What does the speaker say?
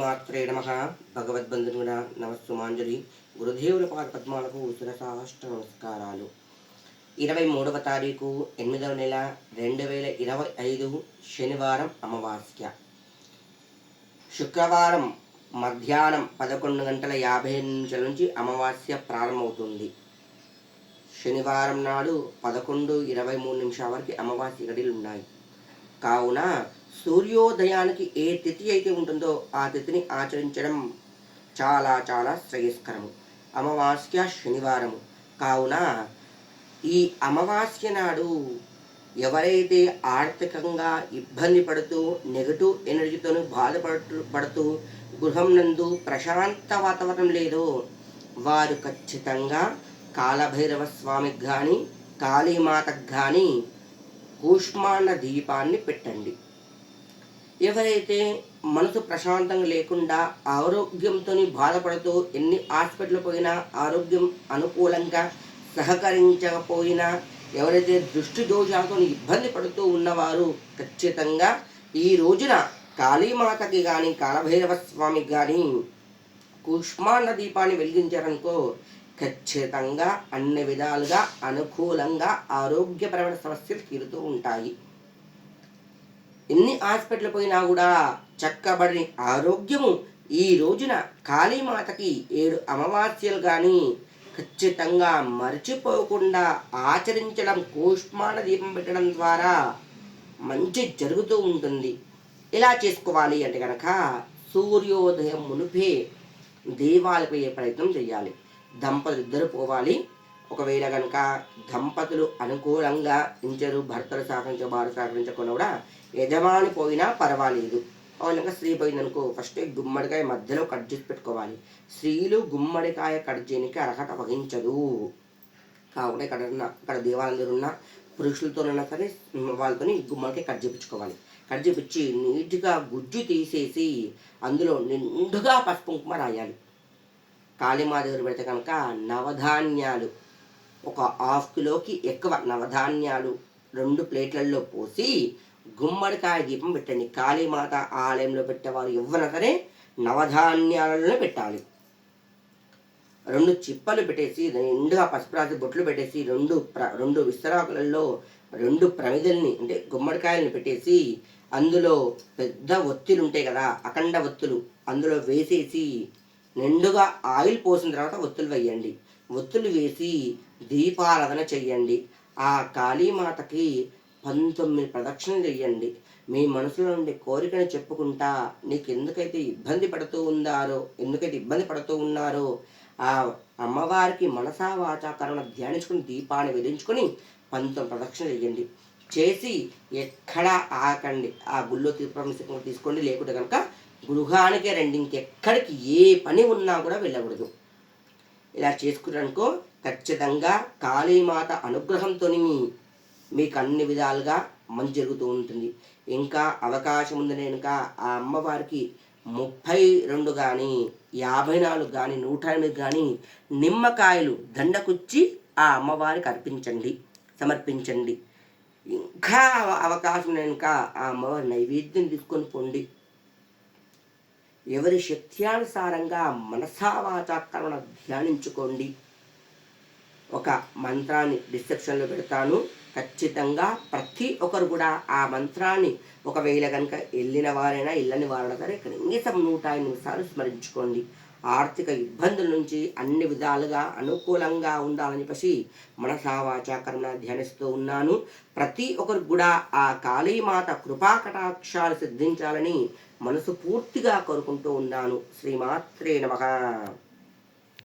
మాత్రే నమ భగవద్బంధునుడ నమస్సుమాంజలి గురుదేవుల పాద పద్మాలకు శిరసాష్ట నమస్కారాలు ఇరవై మూడవ తారీఖు ఎనిమిదవ నెల రెండు వేల ఇరవై ఐదు శనివారం అమావాస్య. శుక్రవారం మధ్యాహ్నం పదకొండు గంటల యాభై నిమిషాల నుంచి అమావాస్య ప్రారంభమవుతుంది. శనివారం నాడు పదకొండు ఇరవై మూడు నిమిషాల వరకు అమావాస్య గడిలు ఉన్నాయి కావున సూర్యోదయానికి ఏ తిథి అయితే ఉంటుందో ఆ తిథిని ఆచరించడం చాలా చాలా శ్రేయస్కరము. అమావాస్య శనివారము. కావున ఈ అమావాస్య నాడు ఎవరైతే ఆర్థికంగా ఇబ్బంది పడుతూ నెగటివ్ ఎనర్జీతో బాధపడుతూ పడుతూ గృహం నందు ప్రశాంత వాతావరణం లేదో వారు ఖచ్చితంగా కాలభైరవ స్వామికి కానీ కాళీమాతకు కానీ కూష్మాండ దీపాన్ని పెట్టండి. ఎవరైతే మనసు ప్రశాంతంగా లేకుండా ఆరోగ్యంతో బాధపడుతూ ఎన్ని హాస్పిటల్ పోయినా ఆరోగ్యం అనుకూలంగా సహకరించకపోయినా ఎవరైతే దృష్టి దోషాలతో ఇబ్బంది పడుతూ ఉన్నవారు ఖచ్చితంగా ఈ రోజున కాళీమాతకి కానీ కాలభైరవ స్వామికి కానీ కుష్మాండ దీపాన్ని వెలిగించారనుకో ఖచ్చితంగా అన్ని విధాలుగా అనుకూలంగా ఆరోగ్యపరమైన సమస్యలు తీరుతూ ఉంటాయి. ఎన్ని హాస్పిటల్ పోయినా కూడా చక్కబడి ఆరోగ్యము ఈ రోజున కాళీమాతకి ఏడు అమావాస్యలు కానీ ఖచ్చితంగా మర్చిపోకుండా ఆచరించడం కూష్మాణ దీపం పెట్టడం ద్వారా మంచి జరుగుతూ ఉంటుంది. ఎలా చేసుకోవాలి అంటే కనుక సూర్యోదయం మునిపే దేవాలకు పోయే ప్రయత్నం చేయాలి. దంపతులు ఇద్దరు పోవాలి. ఒకవేళ కనుక దంపతులు అనుకూలంగా ఇంచరు భర్తలు సహకరించ భార్య సహకరించకుండా కూడా యజమాని పోయినా పర్వాలేదు. ఒకవేళ స్త్రీ పోయిందనుకో ఫస్ట్ గుమ్మడికాయ మధ్యలో కట్ చేసి పెట్టుకోవాలి. స్త్రీలు గుమ్మడికాయ కట్ చేయడానికి అర్హత వహించదు. కావున ఇక్కడ ఉన్న ఇక్కడ దేవాలయంలో ఉన్న పురుషులతోనైనా సరే వాళ్ళతోని గుమ్మడికాయ కట్ చేయించుకోవాలి కట్ చేయించి నీట్గా గుజ్జు తీసేసి అందులో నిండుగా పసుపు కుంకుమ రాయాలి. కాళీమా దగ్గర పెడితే కనుక నవధాన్యాలు ఒక హాఫ్ కిలోకి ఎక్కువ నవధాన్యాలు రెండు ప్లేట్లలో పోసి గుమ్మడికాయ దీపం పెట్టండి. కాళీమాత ఆలయంలో పెట్టేవారు ఎవరైనా సరే నవధాన్యాలలో పెట్టాలి. రెండు చిప్పలు పెట్టేసి నిండుగా పసుపు బొట్లు పెట్టేసి రెండు ప్ర రెండు విస్తరాకులలో రెండు ప్రమిదల్ని అంటే గుమ్మడికాయలను పెట్టేసి అందులో పెద్ద ఒత్తులు ఉంటాయి కదా అఖండ ఒత్తులు అందులో వేసేసి నిండుగా ఆయిల్ పోసిన తర్వాత ఒత్తులు వేయండి. ఒత్తులు వేసి దీపారాధన చెయ్యండి. ఆ కాళీమాతకి పంతొమ్మిది ప్రదక్షిణలు చెయ్యండి. మీ మనసులో ఉండే కోరికను చెప్పుకుంటా నీకు ఎందుకైతే ఇబ్బంది పడుతూ ఉన్నారో ఎందుకైతే ఇబ్బంది పడుతూ ఉన్నారో ఆ అమ్మవారికి మనసా వాచాకరణ ధ్యానించుకుని దీపాన్ని వెలించుకొని పంతొమ్మిది ప్రదక్షిణలు చేయండి చేసి ఎక్కడా ఆకండి. ఆ గుళ్ళో తీర్థం తీసుకోండి. లేకుంటే కనుక గృహానికి రండి. ఇంకెక్కడికి ఏ పని ఉన్నా కూడా వెళ్ళకూడదు. ఇలా చేసుకున్నానుకో ఖచ్చితంగా కాళీమాత అనుగ్రహంతో మీకు అన్ని విధాలుగా మంచి జరుగుతూ ఉంటుంది. ఇంకా అవకాశం ఉందని కనుక ఆ అమ్మవారికి ముప్పై రెండు కానీ యాభై నాలుగు కానీ నూట ఎనిమిది కానీ నిమ్మకాయలు దండకుచ్చి ఆ అమ్మవారికి అర్పించండి సమర్పించండి. ఇంకా అవకాశం కనుక ఆ అమ్మవారి నైవేద్యం తీసుకొని పొండి. ఎవరి శక్త్యానుసారంగా మనసావాచాకరణ ధ్యానించుకోండి. ఒక మంత్రాన్ని డిస్క్రిప్షన్లో పెడతాను. ఖచ్చితంగా ప్రతి ఒక్కరు కూడా ఆ మంత్రాన్ని ఒకవేళ కనుక వెళ్ళిన వారైనా వెళ్ళని వారైనా సరే కనీసం నూట నిమిషాలు స్మరించుకోండి. ఆర్థిక ఇబ్బందుల నుంచి అన్ని విధాలుగా అనుకూలంగా ఉండాలని చెప్పేసి మనసావాచాకరణ ధ్యానిస్తూ ఉన్నాను. ప్రతి ఒక్కరు కూడా ఆ కాళీమాత కృపాకటాక్షాలు సిద్ధించాలని మనసు పూర్తిగా కోరుకుంటూ ఉన్నాను. శ్రీమాత్రే నమ.